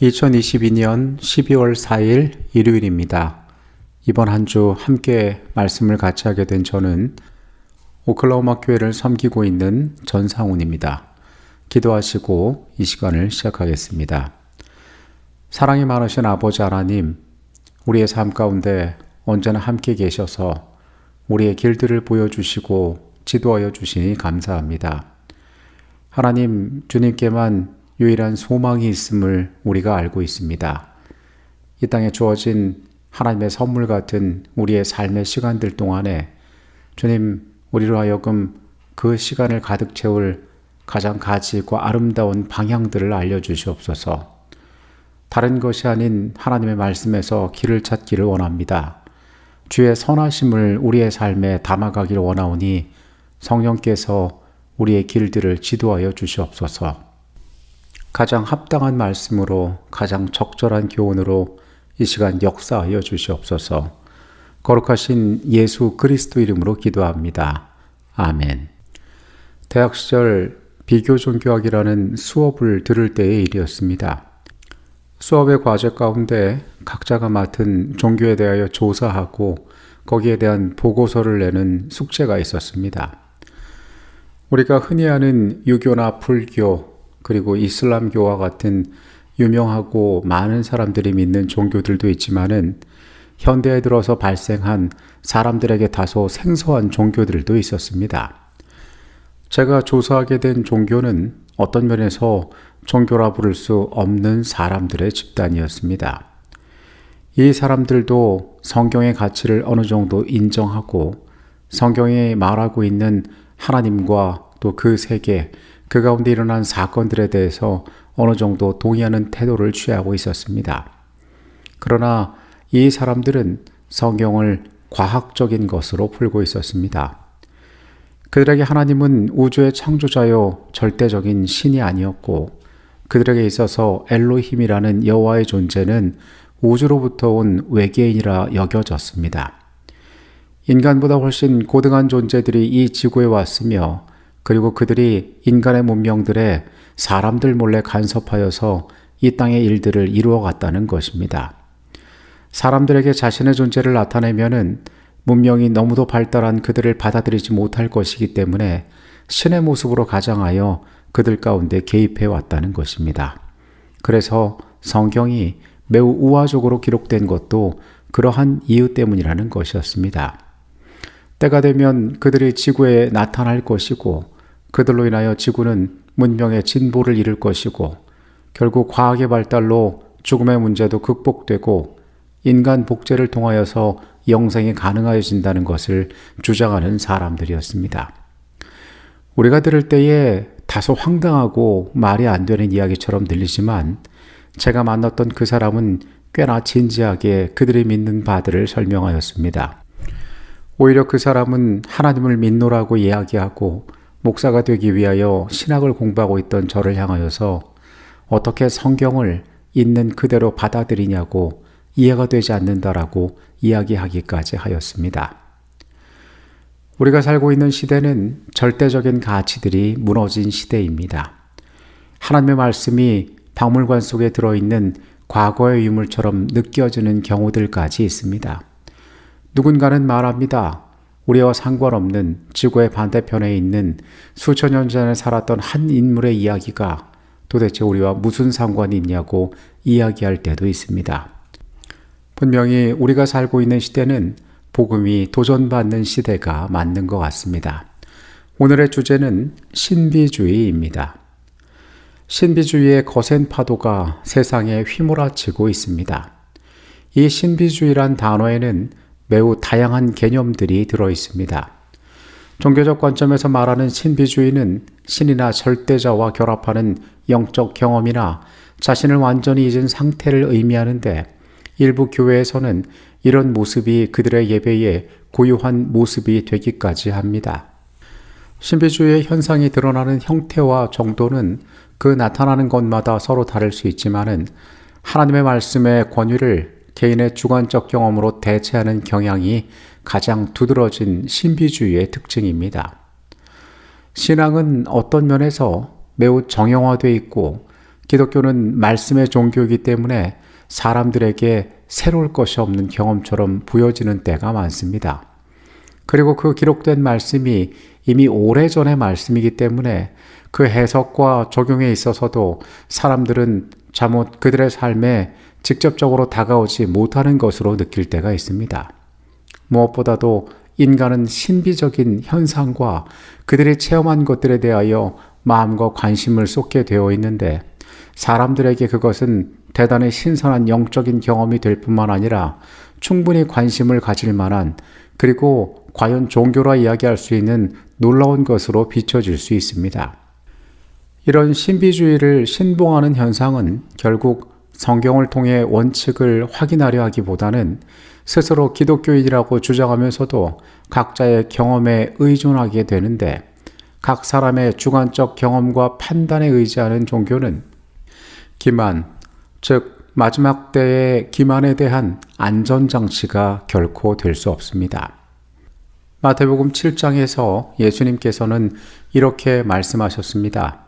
2022년 12월 4일 일요일입니다. 이번 한 주 함께 말씀을 같이 하게 된 저는 오클라호마 교회를 섬기고 있는 전상훈입니다. 기도하시고 이 시간을 시작하겠습니다. 사랑이 많으신 아버지 하나님, 우리의 삶 가운데 언제나 함께 계셔서 우리의 길들을 보여주시고 지도하여 주시니 감사합니다. 하나님, 주님께만 유일한 소망이 있음을 우리가 알고 있습니다. 이 땅에 주어진 하나님의 선물 같은 우리의 삶의 시간들 동안에 주님, 우리로 하여금 그 시간을 가득 채울 가장 가치 있고 아름다운 방향들을 알려주시옵소서. 다른 것이 아닌 하나님의 말씀에서 길을 찾기를 원합니다. 주의 선하심을 우리의 삶에 담아가기를 원하오니 성령께서 우리의 길들을 지도하여 주시옵소서. 가장 합당한 말씀으로 가장 적절한 교훈으로 이 시간 역사하여 주시옵소서. 거룩하신 예수 그리스도 이름으로 기도합니다. 아멘. 대학 시절 비교 종교학이라는 수업을 들을 때의 일이었습니다. 수업의 과제 가운데 각자가 맡은 종교에 대하여 조사하고 거기에 대한 보고서를 내는 숙제가 있었습니다. 우리가 흔히 아는 유교나 불교, 그리고 이슬람교와 같은 유명하고 많은 사람들이 믿는 종교들도 있지만은 현대에 들어서 발생한 사람들에게 다소 생소한 종교들도 있었습니다. 제가 조사하게 된 종교는 어떤 면에서 종교라 부를 수 없는 사람들의 집단이었습니다. 이 사람들도 성경의 가치를 어느 정도 인정하고 성경에 말하고 있는 하나님과 또 그 세계, 그 가운데 일어난 사건들에 대해서 어느 정도 동의하는 태도를 취하고 있었습니다. 그러나 이 사람들은 성경을 과학적인 것으로 풀고 있었습니다. 그들에게 하나님은 우주의 창조자요 절대적인 신이 아니었고 그들에게 있어서 엘로힘이라는 여호와의 존재는 우주로부터 온 외계인이라 여겨졌습니다. 인간보다 훨씬 고등한 존재들이 이 지구에 왔으며 그리고 그들이 인간의 문명들에 사람들 몰래 간섭하여서 이 땅의 일들을 이루어 갔다는 것입니다. 사람들에게 자신의 존재를 나타내면은 문명이 너무도 발달한 그들을 받아들이지 못할 것이기 때문에 신의 모습으로 가장하여 그들 가운데 개입해 왔다는 것입니다. 그래서 성경이 매우 우화적으로 기록된 것도 그러한 이유 때문이라는 것이었습니다. 때가 되면 그들이 지구에 나타날 것이고 그들로 인하여 지구는 문명의 진보를 이룰 것이고 결국 과학의 발달로 죽음의 문제도 극복되고 인간 복제를 통하여서 영생이 가능하여진다는 것을 주장하는 사람들이었습니다. 우리가 들을 때에 다소 황당하고 말이 안 되는 이야기처럼 들리지만 제가 만났던 그 사람은 꽤나 진지하게 그들이 믿는 바들을 설명하였습니다. 오히려 그 사람은 하나님을 믿노라고 이야기하고 목사가 되기 위하여 신학을 공부하고 있던 저를 향하여서 어떻게 성경을 있는 그대로 받아들이냐고 이해가 되지 않는다라고 이야기하기까지 하였습니다. 우리가 살고 있는 시대는 절대적인 가치들이 무너진 시대입니다. 하나님의 말씀이 박물관 속에 들어있는 과거의 유물처럼 느껴지는 경우들까지 있습니다. 누군가는 말합니다. 우리와 상관없는 지구의 반대편에 있는 수천 년 전에 살았던 한 인물의 이야기가 도대체 우리와 무슨 상관이 있냐고 이야기할 때도 있습니다. 분명히 우리가 살고 있는 시대는 복음이 도전받는 시대가 맞는 것 같습니다. 오늘의 주제는 신비주의입니다. 신비주의의 거센 파도가 세상에 휘몰아치고 있습니다. 이 신비주의란 단어에는 매우 다양한 개념들이 들어 있습니다. 종교적 관점에서 말하는 신비주의는 신이나 절대자와 결합하는 영적 경험이나 자신을 완전히 잊은 상태를 의미하는데 일부 교회에서는 이런 모습이 그들의 예배에 고유한 모습이 되기까지 합니다. 신비주의의 현상이 드러나는 형태와 정도는 그 나타나는 것마다 서로 다를 수 있지만은 하나님의 말씀의 권위를 개인의 주관적 경험으로 대체하는 경향이 가장 두드러진 신비주의의 특징입니다. 신앙은 어떤 면에서 매우 정형화되어 있고 기독교는 말씀의 종교이기 때문에 사람들에게 새로울 것이 없는 경험처럼 보여지는 때가 많습니다. 그리고 그 기록된 말씀이 이미 오래전의 말씀이기 때문에 그 해석과 적용에 있어서도 사람들은 잘못 그들의 삶에 직접적으로 다가오지 못하는 것으로 느낄 때가 있습니다. 무엇보다도 인간은 신비적인 현상과 그들이 체험한 것들에 대하여 마음과 관심을 쏟게 되어 있는데 사람들에게 그것은 대단히 신선한 영적인 경험이 될 뿐만 아니라 충분히 관심을 가질 만한 그리고 과연 종교라 이야기할 수 있는 놀라운 것으로 비춰질 수 있습니다. 이런 신비주의를 신봉하는 현상은 결국 성경을 통해 원칙을 확인하려 하기보다는 스스로 기독교인이라고 주장하면서도 각자의 경험에 의존하게 되는데 각 사람의 주관적 경험과 판단에 의지하는 종교는 기만, 즉 마지막 때의 기만에 대한 안전장치가 결코 될 수 없습니다. 마태복음 7장에서 예수님께서는 이렇게 말씀하셨습니다.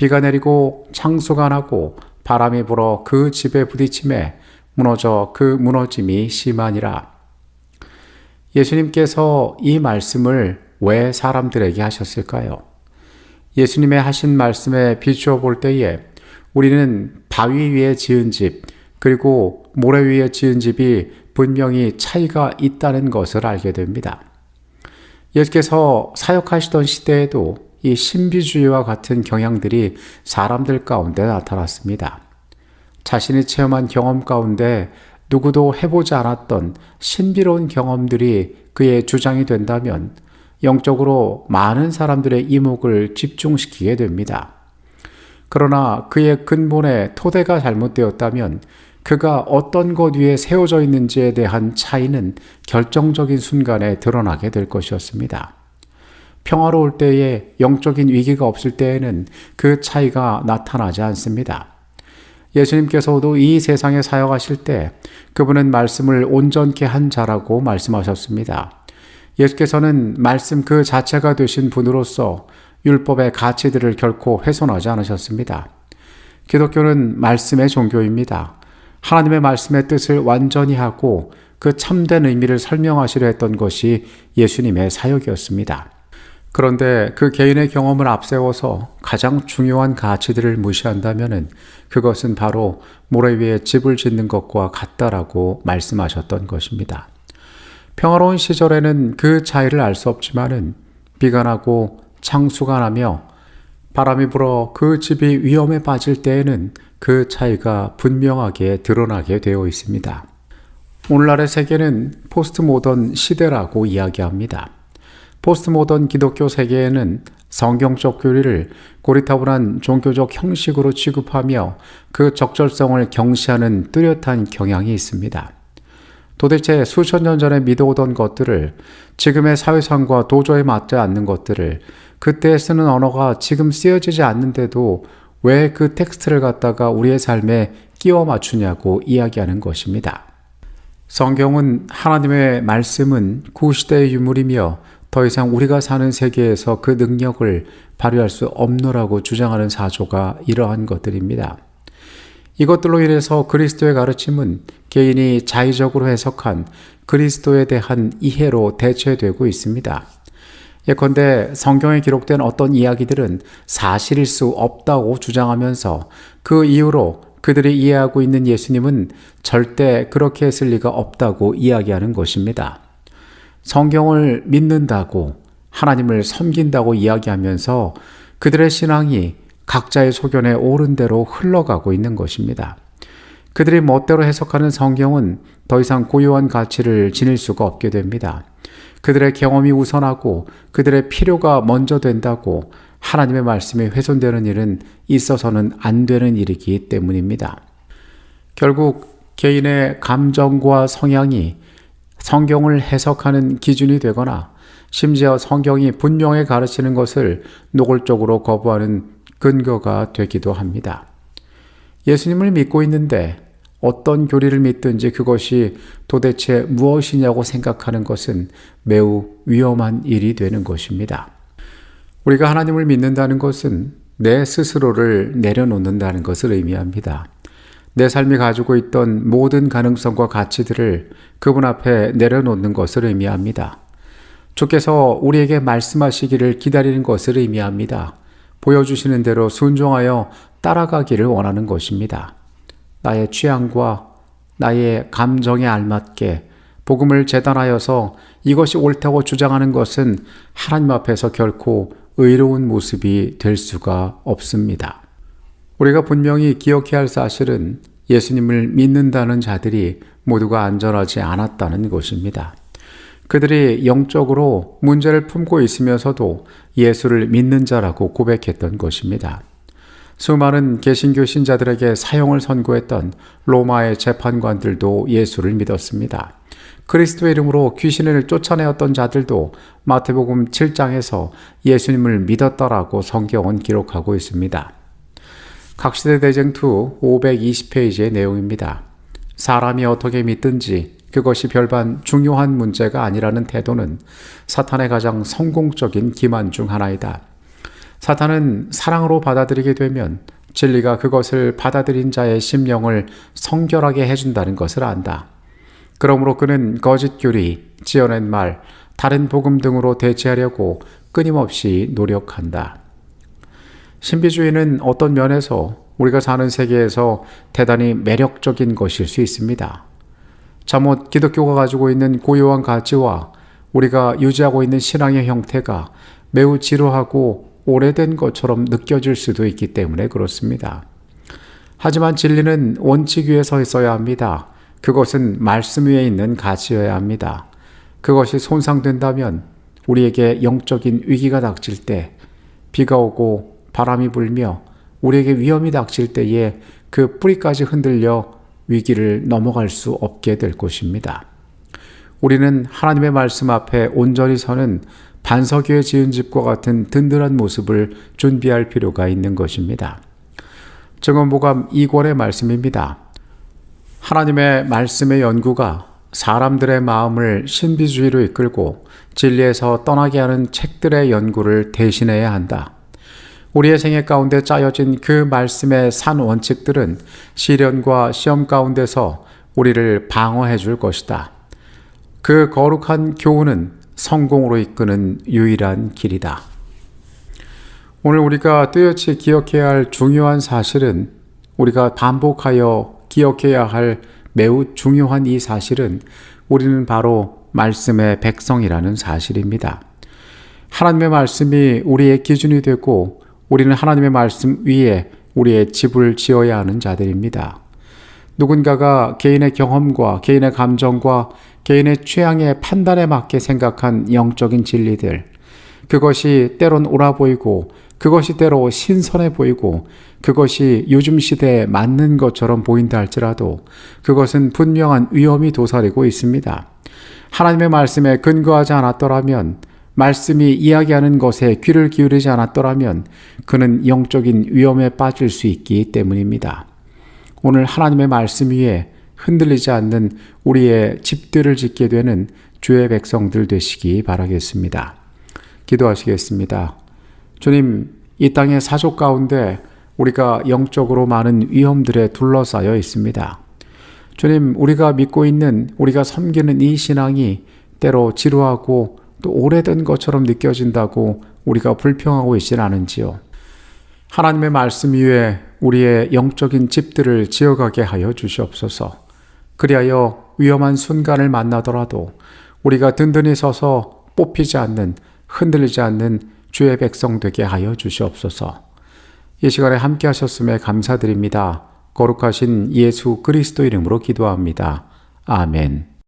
비가 내리고 창수가 나고 바람이 불어 그 집에 부딪힘에 무너져 그 무너짐이 심하니라. 예수님께서 이 말씀을 왜 사람들에게 하셨을까요? 예수님의 하신 말씀에 비추어 볼 때에 우리는 바위 위에 지은 집, 그리고 모래 위에 지은 집이 분명히 차이가 있다는 것을 알게 됩니다. 예수께서 사역하시던 시대에도 이 신비주의와 같은 경향들이 사람들 가운데 나타났습니다. 자신이 체험한 경험 가운데 누구도 해보지 않았던 신비로운 경험들이 그의 주장이 된다면 영적으로 많은 사람들의 이목을 집중시키게 됩니다. 그러나 그의 근본의 토대가 잘못되었다면 그가 어떤 것 위에 세워져 있는지에 대한 차이는 결정적인 순간에 드러나게 될 것이었습니다. 평화로울 때에 영적인 위기가 없을 때에는 그 차이가 나타나지 않습니다. 예수님께서도 이 세상에 사역하실 때 그분은 말씀을 온전케 한 자라고 말씀하셨습니다. 예수께서는 말씀 그 자체가 되신 분으로서 율법의 가치들을 결코 훼손하지 않으셨습니다. 기독교는 말씀의 종교입니다. 하나님의 말씀의 뜻을 완전히 하고 그 참된 의미를 설명하시려 했던 것이 예수님의 사역이었습니다. 그런데 그 개인의 경험을 앞세워서 가장 중요한 가치들을 무시한다면 그것은 바로 모래 위에 집을 짓는 것과 같다라고 말씀하셨던 것입니다. 평화로운 시절에는 그 차이를 알 수 없지만은 비가 나고 창수가 나며 바람이 불어 그 집이 위험에 빠질 때에는 그 차이가 분명하게 드러나게 되어 있습니다. 오늘날의 세계는 포스트 모던 시대라고 이야기합니다. 포스트 모던 기독교 세계에는 성경적 교리를 고리타분한 종교적 형식으로 취급하며 그 적절성을 경시하는 뚜렷한 경향이 있습니다. 도대체 수천 년 전에 믿어오던 것들을 지금의 사회상과 도저히 맞지 않는 것들을 그때 쓰는 언어가 지금 쓰여지지 않는데도 왜 그 텍스트를 갖다가 우리의 삶에 끼워 맞추냐고 이야기하는 것입니다. 성경은 하나님의 말씀은 구시대의 유물이며 더 이상 우리가 사는 세계에서 그 능력을 발휘할 수 없노라고 주장하는 사조가 이러한 것들입니다. 이것들로 인해서 그리스도의 가르침은 개인이 자의적으로 해석한 그리스도에 대한 이해로 대체되고 있습니다. 예컨대 성경에 기록된 어떤 이야기들은 사실일 수 없다고 주장하면서 그 이후로 그들이 이해하고 있는 예수님은 절대 그렇게 했을 리가 없다고 이야기하는 것입니다. 성경을 믿는다고 하나님을 섬긴다고 이야기하면서 그들의 신앙이 각자의 소견에 옳은 대로 흘러가고 있는 것입니다. 그들이 멋대로 해석하는 성경은 더 이상 고유한 가치를 지닐 수가 없게 됩니다. 그들의 경험이 우선하고 그들의 필요가 먼저 된다고 하나님의 말씀이 훼손되는 일은 있어서는 안 되는 일이기 때문입니다. 결국 개인의 감정과 성향이 성경을 해석하는 기준이 되거나 심지어 성경이 분명히 가르치는 것을 노골적으로 거부하는 근거가 되기도 합니다. 예수님을 믿고 있는데 어떤 교리를 믿든지 그것이 도대체 무엇이냐고 생각하는 것은 매우 위험한 일이 되는 것입니다. 우리가 하나님을 믿는다는 것은 내 스스로를 내려놓는다는 것을 의미합니다. 내 삶이 가지고 있던 모든 가능성과 가치들을 그분 앞에 내려놓는 것을 의미합니다. 주께서 우리에게 말씀하시기를 기다리는 것을 의미합니다. 보여주시는 대로 순종하여 따라가기를 원하는 것입니다. 나의 취향과 나의 감정에 알맞게 복음을 재단하여서 이것이 옳다고 주장하는 것은 하나님 앞에서 결코 의로운 모습이 될 수가 없습니다. 우리가 분명히 기억해야 할 사실은 예수님을 믿는다는 자들이 모두가 안전하지 않았다는 것입니다. 그들이 영적으로 문제를 품고 있으면서도 예수를 믿는 자라고 고백했던 것입니다. 수많은 개신교 신자들에게 사형을 선고했던 로마의 재판관들도 예수를 믿었습니다. 그리스도의 이름으로 귀신을 쫓아내었던 자들도 마태복음 7장에서 예수님을 믿었다라고 성경은 기록하고 있습니다. 각시대 대쟁투 520페이지의 내용입니다. 사람이 어떻게 믿든지 그것이 별반 중요한 문제가 아니라는 태도는 사탄의 가장 성공적인 기만 중 하나이다. 사탄은 사랑으로 받아들이게 되면 진리가 그것을 받아들인 자의 심령을 성결하게 해준다는 것을 안다. 그러므로 그는 거짓 교리, 지어낸 말, 다른 복음 등으로 대체하려고 끊임없이 노력한다. 신비주의는 어떤 면에서 우리가 사는 세계에서 대단히 매력적인 것일 수 있습니다. 잠옷 기독교가 가지고 있는 고유한 가치와 우리가 유지하고 있는 신앙의 형태가 매우 지루하고 오래된 것처럼 느껴질 수도 있기 때문에 그렇습니다. 하지만 진리는 원칙 위에 서 있어야 합니다. 그것은 말씀 위에 있는 가치여야 합니다. 그것이 손상된다면 우리에게 영적인 위기가 닥칠 때 비가 오고 바람이 불며 우리에게 위험이 닥칠 때에 그 뿌리까지 흔들려 위기를 넘어갈 수 없게 될 것입니다. 우리는 하나님의 말씀 앞에 온전히 서는 반석에 지은 집과 같은 든든한 모습을 준비할 필요가 있는 것입니다. 증언보감 2권의 말씀입니다. 하나님의 말씀의 연구가 사람들의 마음을 신비주의로 이끌고 진리에서 떠나게 하는 책들의 연구를 대신해야 한다. 우리의 생애 가운데 짜여진 그 말씀의 산 원칙들은 시련과 시험 가운데서 우리를 방어해 줄 것이다. 그 거룩한 교훈은 성공으로 이끄는 유일한 길이다. 오늘 우리가 뚜렷이 기억해야 할 중요한 사실은 우리가 반복하여 기억해야 할 매우 중요한 이 사실은 우리는 바로 말씀의 백성이라는 사실입니다. 하나님의 말씀이 우리의 기준이 되고 우리는 하나님의 말씀 위에 우리의 집을 지어야 하는 자들입니다. 누군가가 개인의 경험과 개인의 감정과 개인의 취향의 판단에 맞게 생각한 영적인 진리들, 그것이 때론 옳아 보이고 그것이 때로 신선해 보이고 그것이 요즘 시대에 맞는 것처럼 보인다 할지라도 그것은 분명한 위험이 도사리고 있습니다. 하나님의 말씀에 근거하지 않았더라면 말씀이 이야기하는 것에 귀를 기울이지 않았더라면 그는 영적인 위험에 빠질 수 있기 때문입니다. 오늘 하나님의 말씀 위에 흔들리지 않는 우리의 집들을 짓게 되는 주의 백성들 되시기 바라겠습니다. 기도하시겠습니다. 주님, 이 땅의 사족 가운데 우리가 영적으로 많은 위험들에 둘러싸여 있습니다. 주님, 우리가 믿고 있는, 우리가 섬기는 이 신앙이 때로 지루하고 또 오래된 것처럼 느껴진다고 우리가 불평하고 있지는 않은지요. 하나님의 말씀 위에 우리의 영적인 집들을 지어가게 하여 주시옵소서. 그리하여 위험한 순간을 만나더라도 우리가 든든히 서서 뽑히지 않는, 흔들리지 않는 주의 백성 되게 하여 주시옵소서. 이 시간에 함께 하셨음에 감사드립니다. 거룩하신 예수 그리스도 이름으로 기도합니다. 아멘.